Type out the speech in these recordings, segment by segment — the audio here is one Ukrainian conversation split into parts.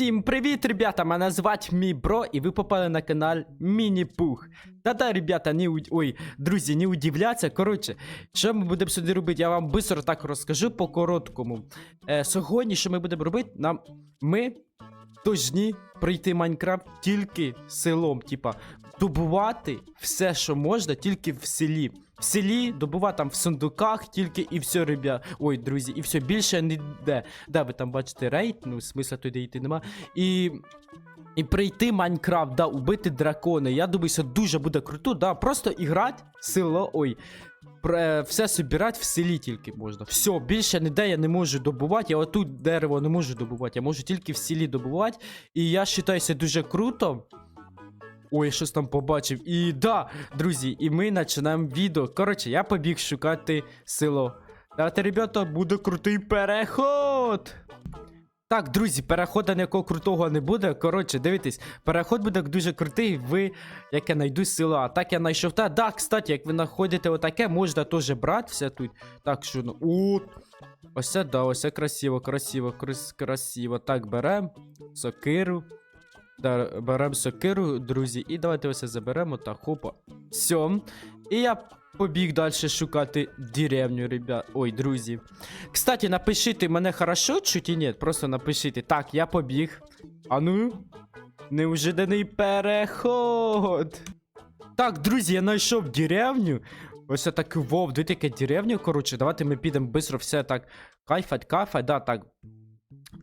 Всім привіт, ребята! Мене звать мій бро, і ви попали на канал Міні-Пух. Та-да, ребята, не уд... Ой, друзі, не удивляться. Коротше, що ми будемо сюди робити, я вам швидко так розкажу по короткому. Е, сьогодні, що ми будемо робити, нам ми должні пройти Майнкрафт тільки селом. Типа, добувати все, що можна, тільки в селі. В селі добувати там в сундуках тільки і все, ребят. Ой, друзі, і все більше ніде. Да, ви там бачите рейд, ну смисла туди йти нема. І. І прийти Майнкрафт, да, убити дракони. Я думаю, це дуже буде круто, да, просто іграти село. Ой. Пре- Все собирати в селі тільки можна. Все, більше ніде я не можу добувати. Я отут дерево не можу добувати. Я можу тільки в селі добувати. І я вважаю, це дуже круто. Ой, я щось там побачив. І да, друзі, і ми починаємо відео. Коротше, я побіг шукати село. Давайте, ребята, буде крутий переход. Так, друзі, переходу ніякого крутого не буде. Коротше, дивіться, переход буде дуже крутий, ви, як я знайду село. А так я знайшов. Та, да, кстати, як ви знаходите отаке, можна теж брати все тут. Так, що ну. О, ось це, да, ось це красиво, красиво, красиво. Так, беремо сокиру. Да, беремо сокиру, друзі, і давайте ось це заберемо. Так, хопа. Все. І я побіг далі шукати деревню, ребят. Ой, друзі. Кстати, напишіть мене хорошо чуть і ні. Просто напишіть. Так, я побіг. А ну. Неужиданий переход. Так, друзі, я знайшов деревню. Ось так вов, де таке деревня, коротше. Давайте ми підемо швидко все так. Кайфать, кайфать, да, так.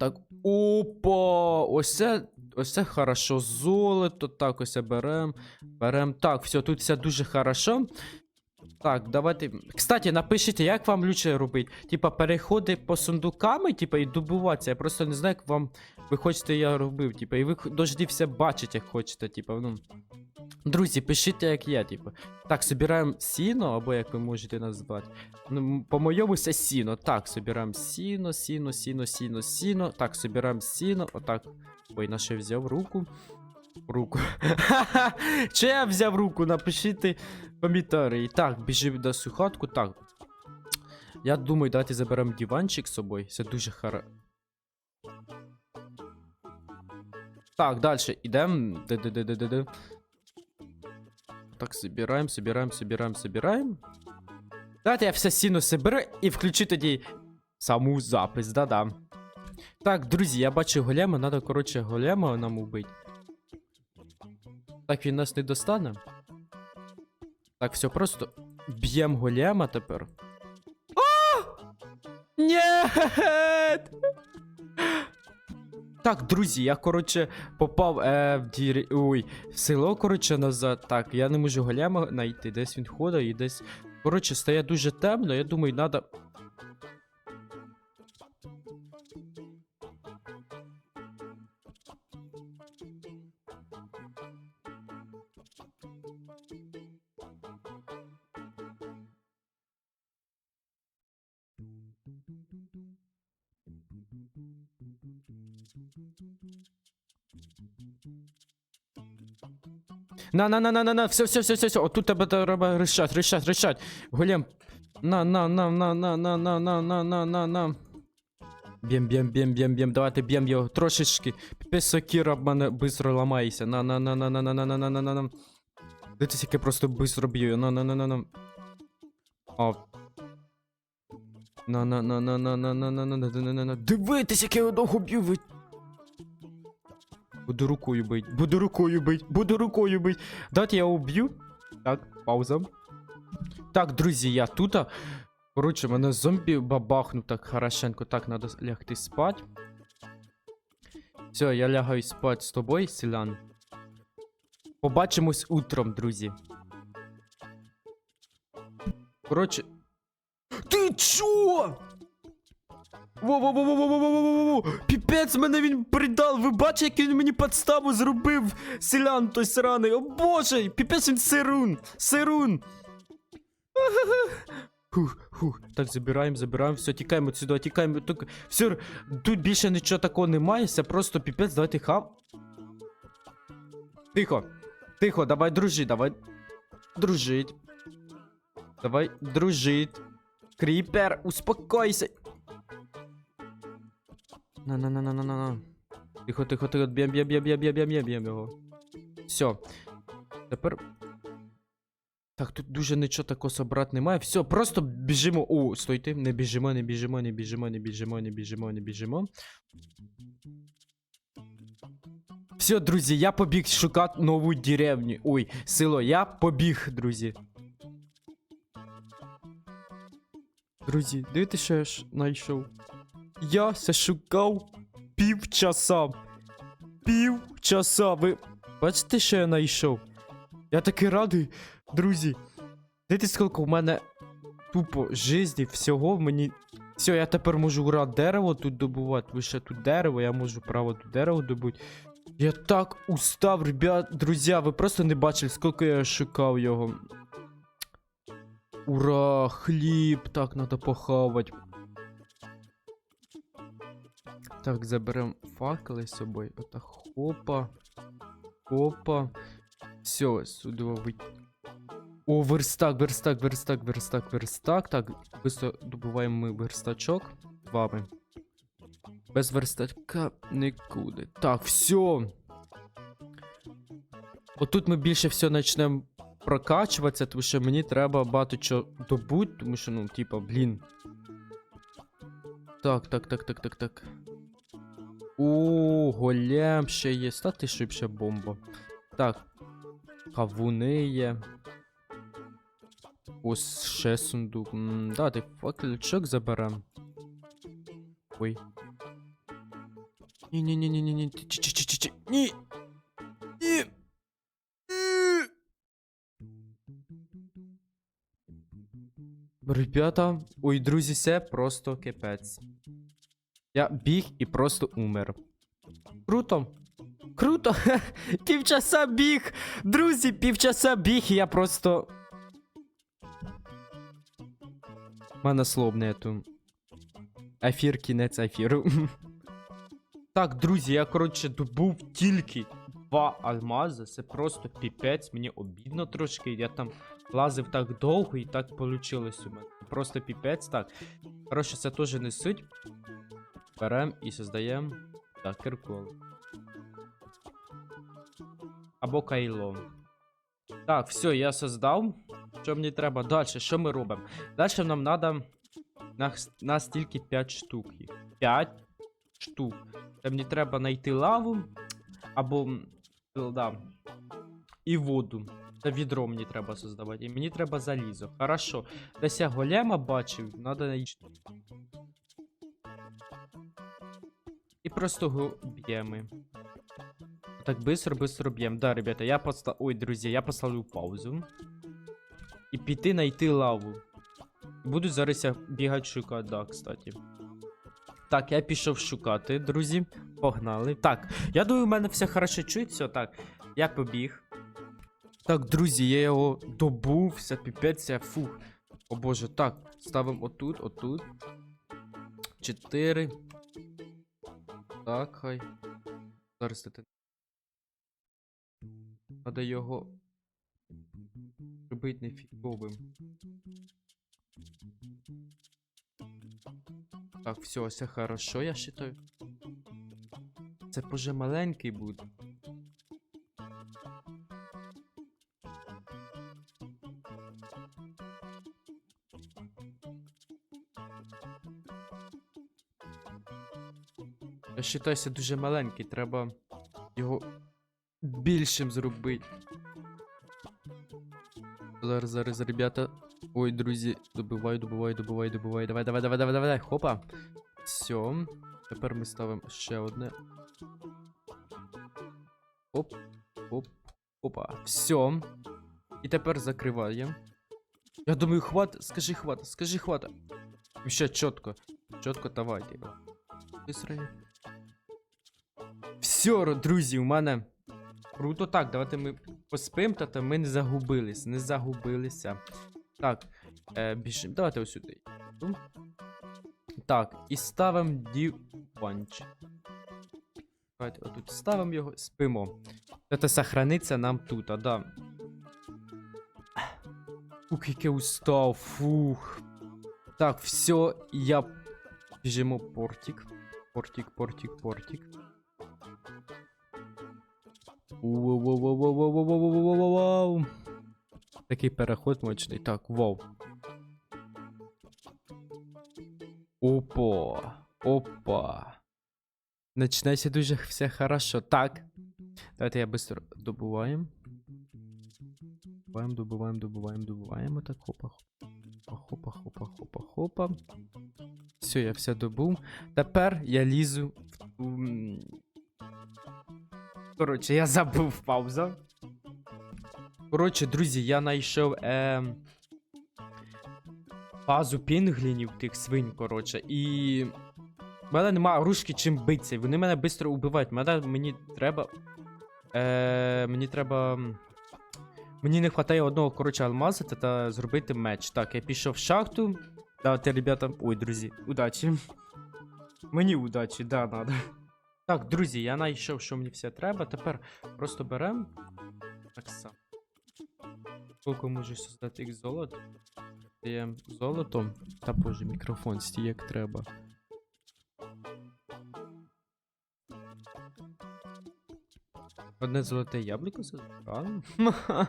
Так. Опа! Ось це. Ось це хорошо. Золото. Так, ось берем. Берем. Так, все, тут все дуже хорошо. Так, давайте. Кстати, напишіть, як вам лучше робити? Типа переходи по сундуками, типа, і добуватися. Я просто не знаю, як вам ви хочете, я робив. Типа, і ви дожди все бачите, як хочете, типа, ну. Друзі, пишіть, як я, типу. Так, собираємо сіно, або як ви можете назвати. Ну, по-моєму, це сіно. Так, собираємо сіно, сіно, сіно, сіно, сіно. Так, собираємо сіно. Отак. Ой, на що я взяв руку. Руку. Чи я взяв руку? Напишіть коментарі. Так, біжимо до сухатку. Так. Я думаю, давайте заберемо диванчик з собою. Це дуже хара. Так, далі йдемо. Так, собираем, собираем, собираем, собираем. Давайте я все сіно соберу і включу тоді саму запис, да-да. Так, друзі, я бачу голема, надо, коротше, голема нам убити. Так, він нас не достане. Так, все, просто б'ємо голема тепер. Нет! Так, друзі, я, коротше, попав е, в дір... Ой, в село, коротше, назад. Так, я не можу голема знайти. Десь він ходить і десь. Коротше, стає дуже темно, я думаю, треба. На, на, на, на, на, на, все, все, все, все, все. Отут тебе треба рішать, рішать, рішать. Голем. На, на, на, на, на, на, на, на, на, на, на, на. Б'єм, б'єм, б'єм, б'єм, б'єм, давайте б'єм його трошечки. Піпець сокира в мене бистро ламається. На, на, на, на, на, на, на, на, на, на, на, на. Дивіться, як я просто бистро б'ю. На, на, на, на, на. О. На, на, на, на, на, на, на, на, на, на, на, на, на. Дивитесь, як я одного б'ю, ви Буду рукою бить, буду рукою бить, буду рукою бить. Давайте я уб'ю. Так, пауза. Так, друзі, я тут. Коротше, мене зомбі бабахнув так хорошенько. Так, надо лягти спать. Все, я лягаю спать з тобою, селян. Побачимось утром, друзі. Коротше. Ти чо? Во-во-во-во-во-во-во-во-во! Піпець мене він придав! Ви бачите, як він мені підставу зробив селян той сраний! О боже! Піпець він сирун! Сирун! Хух, хух. Так, забираємо, забираємо, все, тікаємо отсюди, тікаємо. Так, все, тут більше нічого такого немає, це просто піпець, давайте хав. Тихо, тихо, давай дружить, давай. Дружить. Давай, дружить. Кріпер, успокойся. На на на на на на на. Тихо, тихо, тихо, б'єм, б'єм, б'єм, б'єм, б'єм, б'єм, б'єм, б'єм його. Все. Тепер. Так, тут дуже нічого такого собрати немає. Все, просто біжимо. О, стойте, не біжимо, не біжимо, не біжимо, не біжимо, не біжимо, не біжимо. Все, друзі, я побіг шукати нову деревню. Ой, село, я побіг, друзі. Друзі, дивіться, що я знайшов. Я все шукав півчаса. Півчаса. Ви бачите, що я знайшов? Я такий радий, друзі. Дивіться, скільки в мене тупо житті, всього мені. Все, я тепер можу ура дерево тут добувати. Лише тут дерево, я можу право тут дерево добути. Я так устав, ребят, друзі, ви просто не бачили, скільки я шукав його. Ура, хліб, так, надо похавати. Так, заберем факели з собою. Отак, хопа. Хопа. Все, сюди. О, верстак, верстак, верстак, верстак, верстак. Так, быстро добуваємо ми верстачок вами. Без верстачка нікуди. Так, все. Отут ми більше все почнемо прокачуватися, тому що мені треба багато чого добути, тому що, ну, типа, блін. Так, так, так, так, так, так. О, голем ще є. Стати шибше бомба. Так. Кавуни є. Ось ще сундук. М, Давайте факельчик заберем. Ой. Ні-ні-ні-ні-ні. Чи-чи-чи-чи. Ні. Ні. Ні. Ребята, ой, друзі, це просто капець. Я біг і просто умер. Круто. Круто! півчаса біг! Друзі, півчаса біг, і я просто. У мене слов нету. Ефір, кінець ефіру. так, друзі, я, коротше, добув тільки два алмази. Це просто піпець, мені обідно трошки. Я там лазив так довго і так получилось у мене. Просто піпець, так. Коротше, це теж не суть. Берем і создаємо. Так, киркол. Або кайло. Так, все, я создав. Що мені треба далі? Що ми робимо? Далі нам треба. Нас, тільки 5 штук. 5 штук. Та мені треба знайти лаву. Або. Да. І воду. Та відро мені треба создавати. І мені треба залізо. Хорошо. Десь я голема бачив, треба знайти. Просто б'ємо. Так быстро, быстро б'ємо. Да, ребята, я постав... Ой, друзі, я поставлю паузу. І піти знайти лаву. Буду зараз я бігати шукати, да, кстати. Так, я пішов шукати, друзі. Погнали. Так, я думаю, у мене все хорошо чується. Так, я побіг. Так, друзі, я його добув, все піпець, я фух. О боже, так, ставимо отут, отут. Чотири. Так, хай. Зараз ти. Надо його робити нефіговим. Так, все, все хорошо, я считаю. Це вже маленький буде. Я считаю, це дуже маленький, треба його більшим зробити. Зараз, зараз, ребята. Ой, друзі, добивай, добивай, добивай, добивай. Давай, давай, давай, давай, давай. Хопа. Все. Тепер ми ставимо ще одне. Оп, оп, опа. Все. І тепер закриваємо. Я думаю, хват. Скажи хват, скажи хват. Ще чітко. Чітко, давайте. Быстрее. Все, друзі, у мене. Круто так, давайте ми поспим, та ми не загубились, не загубилися. Так, е, біжимо. Давайте ось сюди. Так, і ставимо діванч. Давайте отут ставимо його, спимо. Це сохраниться нам тут, а да. Ух, яке устав, фух. Так, все, я. Біжимо портик. Портик, портик, портик. Вау. Такий переход мощний. Так, вау. Опа. Опа. Начинається дуже все хорошо. Так. Давайте я быстро добуваємо. Добуваємо, добуваємо, добуваємо, добуваємо. Так, хопа. Хопа, хопа, хопа, хопа. Все, я все добув. Тепер я лізу в Коротше, я забув пауза. Коротше, друзі, я знайшов е... базу пінглінів тих свинь, коротше, і. В мене немає рушки чим битися. Вони мене швидко убивають. Мене, мені треба. Е... Мені треба. Мені не вистачає одного, коротше, алмаза та зробити меч. Так, я пішов в шахту. Давайте, ребята. Ой, друзі, удачі. Мені удачі, да, надо. Так, друзі, я знайшов, що мені все треба. Тепер просто беремо. Так само. Сколько можу создати їх золото? Даємо золото. Та боже, мікрофон стій як треба. Одне золоте яблуко забрали.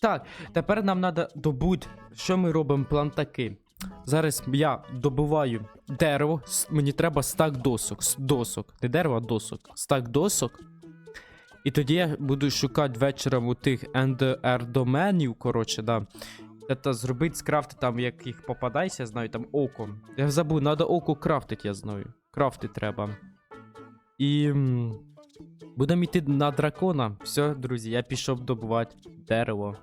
Так, тепер нам треба добути. Що ми робимо? План такий. Зараз я добуваю дерево. Мені треба стак досок. Досок. Не дерево, а досок. Стак досок. І тоді я буду шукати вечором у тих ендер-доменів, коротше, да. Це зробити, скрафти там, як їх попадається, я знаю, там око. Я забув, треба око крафтити, я знаю. Крафти треба. І. Будемо йти на дракона. Все, друзі, я пішов добувати дерево.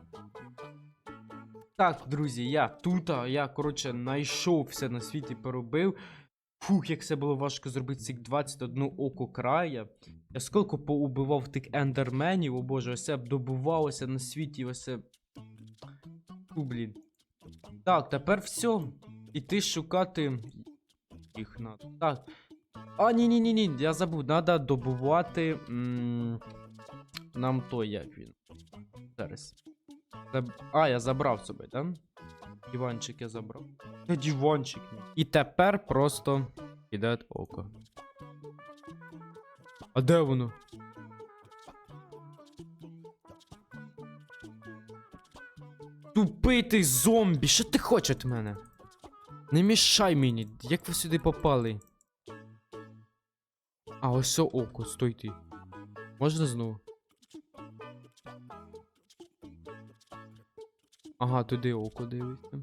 Так, друзі, я тут, я, коротше, знайшов все на світі поробив. Фух, як це було важко зробити цих 21 око края. Я скільки поубивав тих ендерменів, о боже, ось це добувалося на світі, ось це. Фу, блін. Так, тепер все. Іти шукати. Їх надо. Так. А, ні, ні, ні, ні, я забув, треба добувати. М- нам той, як він. Зараз. Заб- А, я забрав собі, да? Диванчик я забрав. Та диванчик мій. І тепер просто іде око. А де воно? Тупий ти зомбі, що ти хочеш від мене? Не мішай мені, як ви сюди попали? А, ось око, стой ти. Можна знову? Ага, туди око дивиться.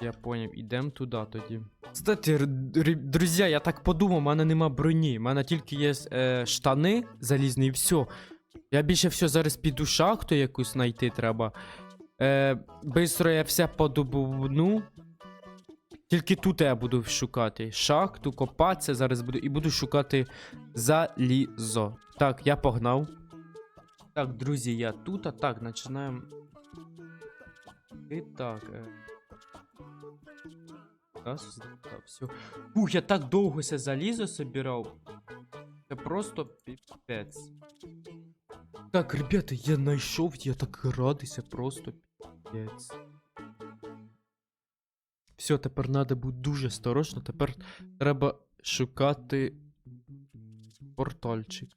Я поняв, ідем туди тоді. Кстати, друзі, я так подумав, у мене нема броні. У мене тільки є е, штани залізні і все. Я більше все зараз піду шахту якусь знайти треба. Е, бистро я все подобувну. Тільки тут я буду шукати. Шахту, копатися зараз буду і буду шукати залізо. Так, я погнав. Так, друзі, я тут, а так, починаємо. І так. Е... Раз, так, все. Ух, я так довго це залізо собирав. Це просто піпець. Так, ребята, я знайшов, я так радий, це просто піпець. Все, тепер треба бути дуже осторожно. Тепер треба шукати портальчик.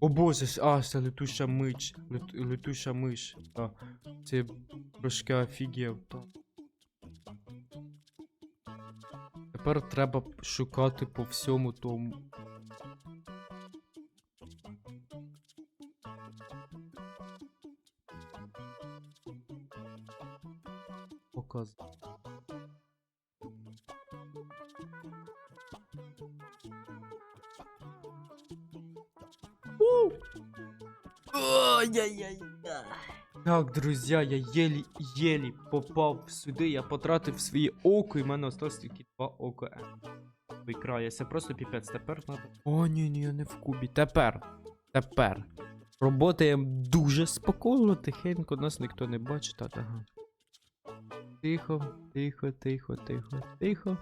О боже, а, це летуща мич. Лет, летуща миш. Так. Це трошки офігів. Тепер треба шукати по всьому тому. Показ. Так, друзі, я єлі-єлі попав сюди, я потратив своє око, і в мене осталось тільки два ока. Викрає, це просто піпець. Тепер надо. О, ні, ні, не в кубі. Тепер. Тепер. Роботаємо дуже спокійно, тихенько, нас ніхто не бачить. Ага. Тихо, тихо, тихо, тихо, тихо.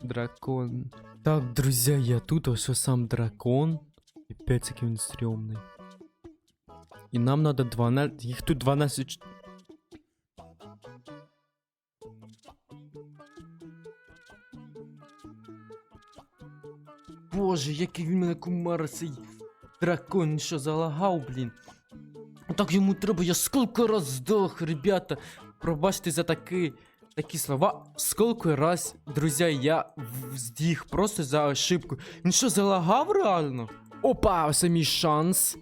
Дракон. Так, друзі, я тут, ось сам дракон. Піпець, який він стрьомний. І нам надо 12. Їх тут 12. Боже, який він мене кумар цей. Дракон що залагав, блін. Так йому треба, я скільки раз здох, ребята. Пробачте за такі, такі слова. Скільки раз, друзі, я здіх просто за ошибку. Він що, залагав реально? Опа, ось мій шанс.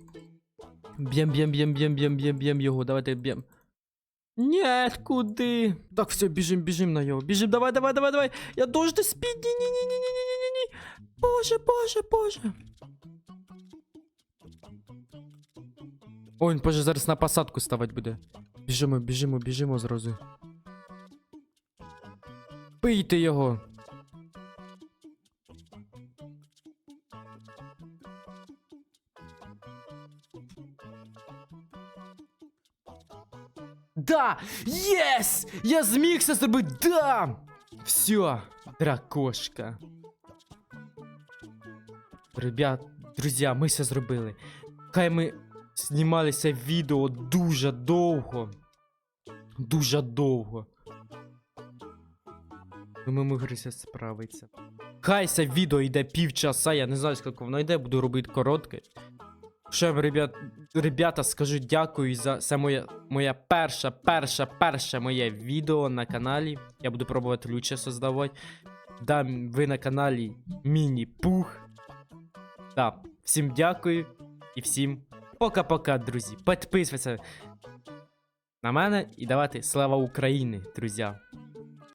Б'єм, б'єм, б'єм, б'єм, б'єм, б'єм, б'єм його, давайте б'єм. Ні, куди? Так, все, біжим, біжим на його. Біжим, давай, давай, давай, давай. Я дуже до спід. Ні, ні, ні, ні, ні, ні, ні, ні. Боже, боже, боже. О, він боже, зараз на посадку ставати буде. Біжимо, біжимо, біжимо зразу. Бийте його. Да! Єс! Я зміг це зробити! Да! Все, дракошка. Ребят, друзі, ми все зробили. Хай ми знімалися відео дуже довго. Дуже довго. Ми могли це справитися. Хай це відео йде півчаса, я не знаю, скільки воно йде, буду робити коротке. Ще, ребят, ребята, скажу дякую за це моє, моє перше, перше, перше моє відео на каналі. Я буду пробувати лучше создавати. Да, ви на каналі Міні-Пух. Да, всім дякую і всім пока-пока, друзі. Підписуйтесь на мене і давайте слава Україні, друзі.